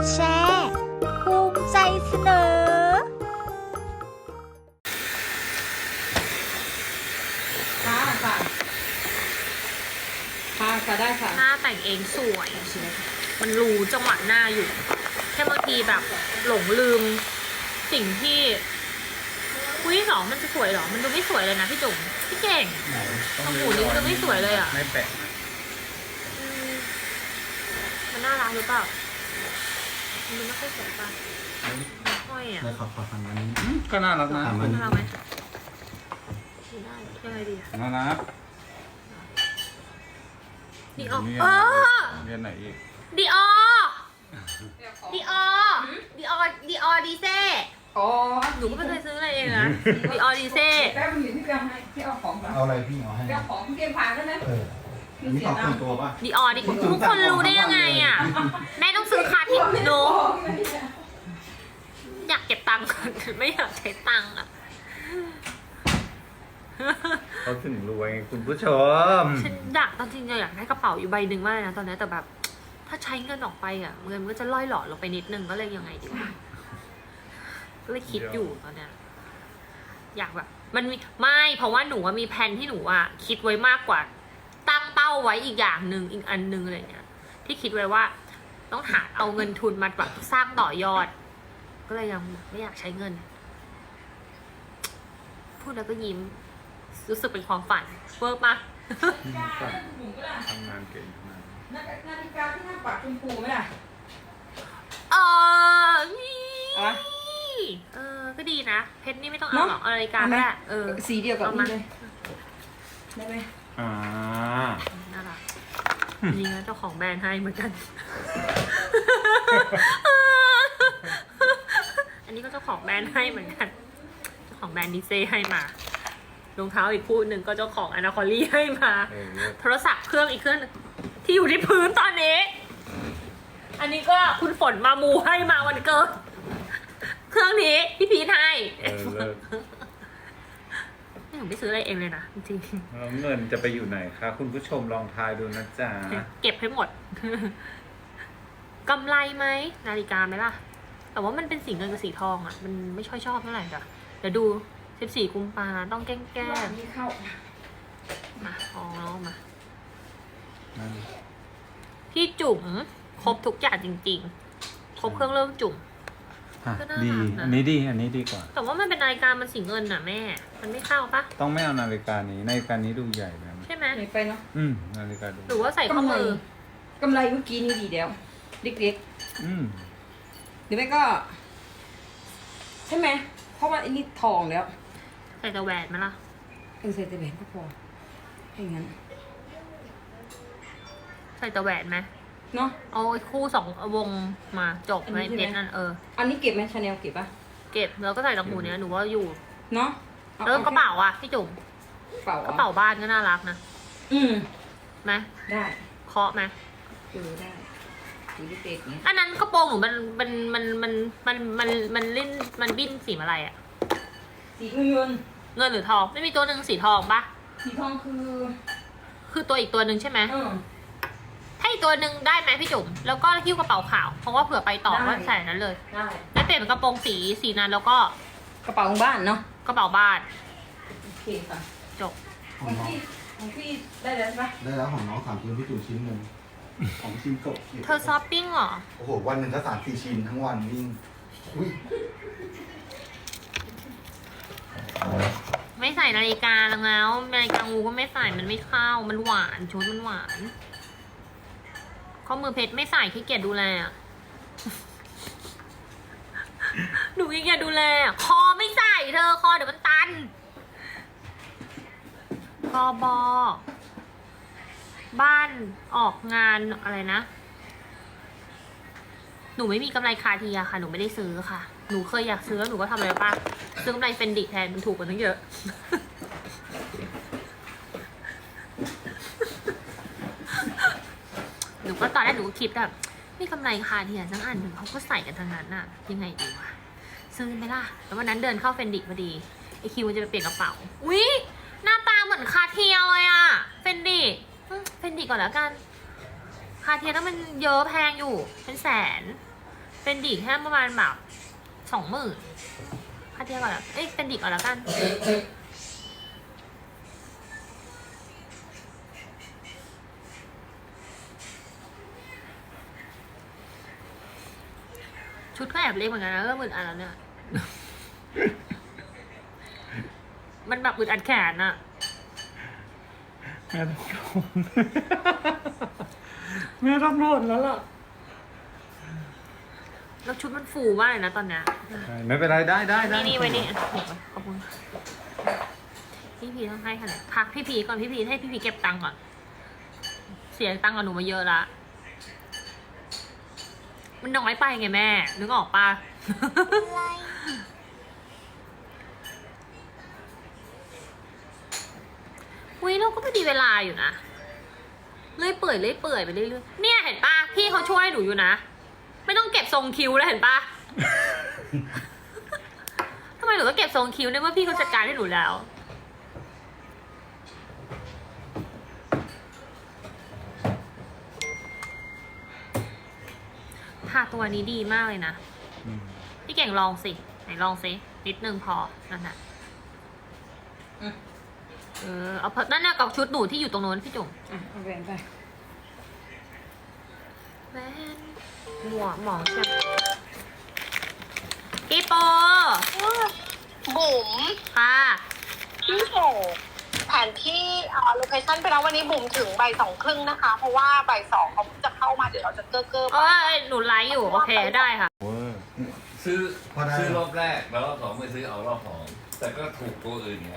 ดแชร์ภูมิใจเสนอ ค่ะค่ะค่ะค่ะได้ค่ะ หน้าแต่งเองสวย มันรู้จังหวะหน้าอยู่ แค่บางทีแบบหลงลืมสิ่งที่คุยสองมันจะสวยเหรอ มันดูไม่สวยเลยนะพี่จุ๋มพี่เก่งตรงหูนิ้วจะไม่สวยเลยอะ ไม่แปะ มันน่ารักหรือเปล่า มันดูไม่ค่อยสวยป่ะมันห้อยอะได้ขอขอฟังอันนี้อืมก็น่ารักนะถามมันน่ารักไหมไม่ได้ยังไงดีอะน่ารักดีออเรียนเออเรียนไหนอีกดีออดีออดีออดีออดีเซ่อ๋อหนูก็ไม่เคยซื้ออะไรเองนะดีออดีเซ่แป๊บนึงที่เปียให้ที่เอาของก่อนเอาอะไรพี่เอาให้เปียของเตรียมผ่านแล้วนะเอออันนี้ของส่วนตัวป่ะ ดีออดีทุกคนรู้ได้ยังไงอะ แม่ต้องซื้อคาทิปโนอยากเก็บตังค์ก่อนไม่อยากใช้ตังค์อะ เขาถึงรวยไงคุณผู้ชม ฉันอยากตอนจริงๆอยากได้กระเป๋าอยู่ใบหนึ่งมากเลยนะตอนนี้แต่แบบ ถ้าใช้เงินออกไปอะเงินมันก็จะล่อยหลอลงไปนิดนึงก็เลยยังไงดีวะก็เลยคิดอยู่ตอนเนี้ยอยากแบบ มันมีไม่เพราะว่าหนูว่ามีแผนที่หนูอะคิดไว้มากกว่า ตั้งเป้าไว้อีกอย่างหนึ่งอีกอันหนึ่งอะไรเงี้ยที่คิดไว้ว่า ต้องหาเอาเงินทุนมาแบบสร้างต่อยอด ก็เลยยังไม่อยากใช้เงิน พูดแล้วก็ยิ้ม รู้สึกเป็นความฝันเวิร์กปะทำงานเก่งมากนาฬิกาที่หน้าปัดชมพูไหมล่ะเออนี่เอาวะเออ ก็ดีนะ เพชรนี่ไม่ต้องเอาเนอะหรอกเอานาฬิกาก็ได้เออสีเดียวกับเอามานี่เลยได้ไหมอ่าน่ารักนี่นะเจ้าของแบรนด์ให้เหมือนกัน อันนี้ก็เจ้าของแบรนด์ให้เหมือนกัน เจ้าของแบรนด์ดิเซ่ให้มา รองเท้าอีกคู่หนึ่งก็เจ้าของอนาคอลี่ให้มา เออเลิศโทรศัพท์เครื่องอีกเครื่องหนึ่งที่อยู่ที่พื้นตอนนี้ อันนี้ก็คุณฝนมามูให้มาวันเกิด เครื่องนี้พี่พีทให้เออเลิศนี่หนูไม่ซื้ออะไรเองเลยนะจริงแล้วเงินจะไปอยู่ไหนคะ คุณผู้ชมลองทายดูนะจ๊ะๆเก็บให้หมดกำไรไหมนาฬิกาไหมล่ะ แต่ว่ามันเป็นสีเงินกับสีทองอะ มันไม่ค่อยชอบเท่าไหร่จ้ะเดี๋ยวดู สิบสี่กุมภาต้องแกล้งแกล้ว่างนี่เข้ามาอ๋อมา นั่นพี่จุ๋มครบทุกอย่างจริง ๆ ครบเครื่องเริ่มจุ๋ม อะก็น่ารักดีนะ อันนี้ดี อันนี้ดีกว่า แต่ว่ามันเป็นนาฬิกามันสีเงินน่ะแม่ มันไม่เข้าปะต้องไม่เอานาฬิกานี้ นาฬิกานี้ดูใหญ่ไปไหมใช่ไหมไหนไปเนาะ อืม นาฬิกาดู หรือว่าใส่ข้อมือ กำไรเมื่อกี้นี่ดีแล้วเล็กอืม ๆหรือไม่ก็ ใช่ไหมเพราะว่าอันนี้ทองแล้วใส่แต่แหวนไหมล่ะเออใส่แต่แหวนก็พอถ้าอย่างนั้นใส่แต่แหวนไหมเนาะ เอาไอ้คู่สองวงมาจบอันไว้นี้ใช่ไหมเพชรนั่นเออ อันนี้เก็บไหมชาแนลเก็บปะเก็บแล้วก็ใส่ตังหูเนี้ยหนูว่าอยู่เนาะอแล้วกระเป๋าอะพี่จุ๋มกระเป๋ากระเป๋าบ้านก็น่ารักนะอืมไหมได้เคาะไหมเออได้ดูดิเด็กๆเนี้ยอันนั้นกระโปรงหนูมันมันมันมันมันมันมันลิ้นมันบิ้นสีอะไรอะ สีเงิน เงินหรือทอง ไม่มีตัวหนึ่งสีทองปะสีทองคือคือตัวอีกตัวหนึ่งใช่ไหมเออ ถ้าอีกตัวหนึ่งได้ไหมพี่จุ๋มแล้วก็หิ้วกระเป๋าขาว เพราะว่าเผื่อไปต่อได้ ว่าใส่นั้นเลย ได้ แล้วเปลี่ยนเป็นกระโปรงสีสีนั้นแล้วก็กระเป๋าของบ้านเนาะกระเป๋าบ้านโอเคค่ะจบขขอองงน้องพี่ของพี่ได้แล้วใช่ปะได้แล้วของน้องสามชิ้นพี่จุ๋มชิ้นหนึ่งของชิ้นโกะเธอช้อปปิ้งเหรอ โอ้โหวันหนึ่งก็สามสี่ชิ้นทั้งวันวิ่งอุ้ย ไม่ใส่นาฬิกาแล้วนาฬิกางูก็ไม่ใส่มันไม่เข้ามันหวานชุดมันหวานข้อมือเพชรไม่ใส่ขี้เกียจดูแลหนูขี้เกียจดูแลคอไม่ใส่เธอคอเดี๋ยวมันตันคอบอบ้านออกงานอะไรนะ หนูไม่มีกำไรคาเทียค่ะ หนูไม่ได้ซื้อค่ะ หนูเคยอยากซื้อแล้วหนูก็ทำอะไรป่ะซื้อกำไรเฟนดิแทนมันถูกกว่าตั้งเยอะหนูก็ตอนแรกหนูก็คิดแบบมีกำไรคาเทียสักอันหนึ่งเขาก็ใส่กันทั้งนั้นน่ะ ยังไงดีวะซื้อไหมล่ะแล้ววันนั้นเดินเข้าเฟนดิพอดีไอคิวมันจะไปเปลี่ยนกระเป๋าอุ๊ยหน้าตาเหมือนคาเทียเลยอะเฟนดิเฟนดิก่อนแล้วกันคาเทียต้องมันเยอะแพงอยู่ เป็นแสน เป็นดีแค่ประมาณแบบสองหมื่นค่าเทียบก่อนละเอ้ยเป็นดีก่อนละกัน ชุดก็แอบเล็กเหมือนกันนะก็อึดอัดแล้วเนี่ย มันแบบอึดอัดแขนอะแม่ต้องทนแม่ต้องทนแล้วล่ะ แล้วชุดมันฟูมากเลยนะตอนเนี้ยไม่เป็นไรได้ได้ได้นี่นี่ไว้นี่เก็บไว้ขอบคุณพี่พีต้องให้ค่ะเนี่ยพักพี่พีก่อนพี่พีให้พี่พีเก็บตังค์ก่อน เสียตังค์กับหนูมาเยอะละมันน้อยไปไงแม่ นึกออกปะอะไรอุ้ยเราก็ไม่ดีเวลาอยู่นะ เลื่อยเปื่อยเลื่อยเปื่อยไปเรื่อยๆเนี่ยเห็นปะพี่เขาช่วยหนูอยู่นะ ไม่ต้องเก็บทรงคิ้วแล้วเห็นปะ ทำไมหนูต้องเก็บทรงคิ้วเนี่ยเมื่อพี่เขาจัดการให้หนูแล้วค่ะตัวนี้ดีมากเลยนะ อืมพี่เก่งลองสิ ไหนลองสิ นิดนึงพอ นั่นน่ะเออ เอาเพนั่นน่ะกับชุดหนูที่อยู่ตรงโน้นพี่จุ๋ม อะเอาแหวนไปแม่น หมวหมองเชียวพี่โปบุ๋มค่ะพี่ส่งแผนที่โลเคชั่นไปแล้ววันนี้บุ๋มถึงบ่ายสองครึ่งนะคะ เพราะว่าบ่ายสองเขาเพิ่งจะเข้ามาเดี๋ยวเราจะเก้อเก้อเออหนูไลฟ์อยู่ โอเคได้ค่ะเวอร์ซื้อพอได้ ซื้อรอบแรกแล้วรอบสองไม่ซื้อเอารอบสองแต่ก็ถูกตัวอื่นไง